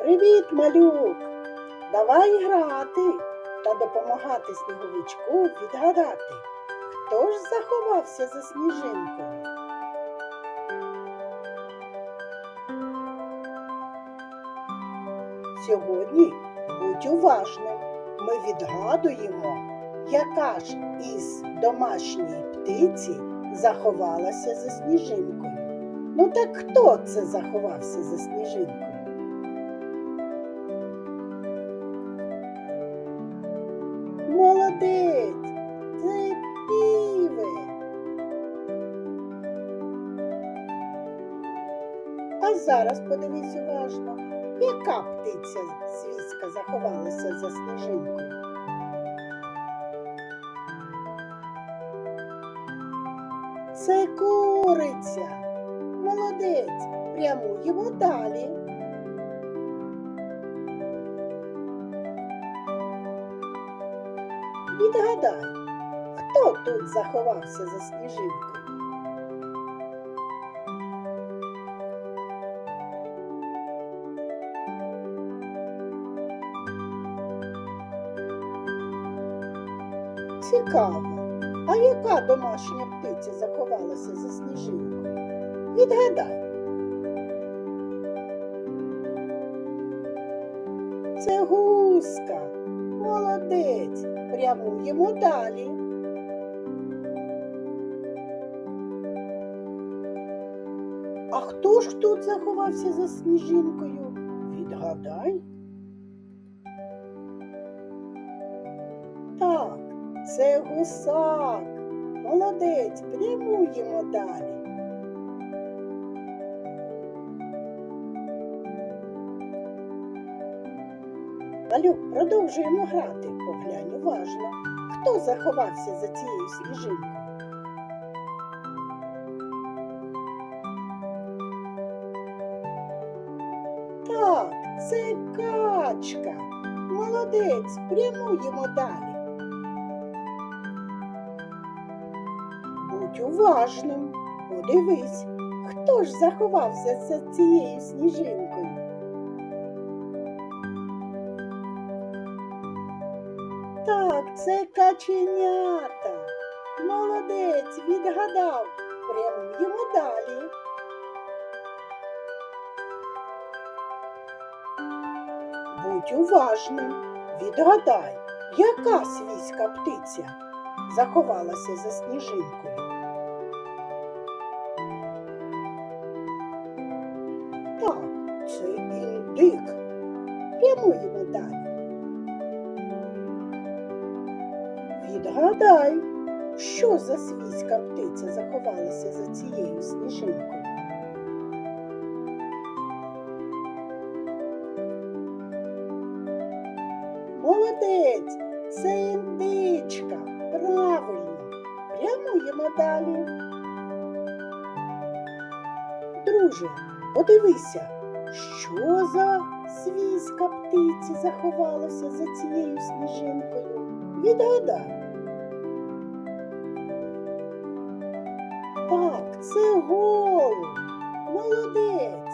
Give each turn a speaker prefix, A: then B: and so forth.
A: Привіт, малюк! Давай грати та допомагати сніговичку відгадати, хто ж заховався за сніжинкою. Сьогодні будь уважним. Ми відгадуємо, яка ж із домашньої птиці заховалася за сніжинкою. Ну так хто це заховався за сніжинкою? Зараз подивись уважно, яка птиця свійська заховалася за сніжинкою? Це куриця. Молодець. Прямуємо далі. Відгадай, хто тут заховався за сніжинкою? Цікаво. А яка домашня птиця заховалася за сніжинкою? Відгадай. Це гуска. Молодець. Прямуємо далі. А хто ж тут заховався за сніжинкою? Відгадай. Так, це гусак. Молодець, прямуємо далі. Малюк, продовжуємо грати. Поглянь уважно. Хто заховався за цією сніжинкою? Так, це качка. Молодець, прямуємо далі. Будь уважним, подивись, хто ж заховався за цією сніжинкою. Так, це каченята. Молодець, відгадав. Прямуємо далі. Будь уважним, відгадай, яка свійська птиця заховалася за сніжинкою. Індик. Прямуємо далі. Відгадай, що за свійська птиця заховалася за цією сніжинкою. Молодець, це індичка. Правильно. Прямуємо далі. Друже, подивися, що за свійська птиця заховалася за цією сніжинкою. Відгадай. Так, це голуб. Молодець.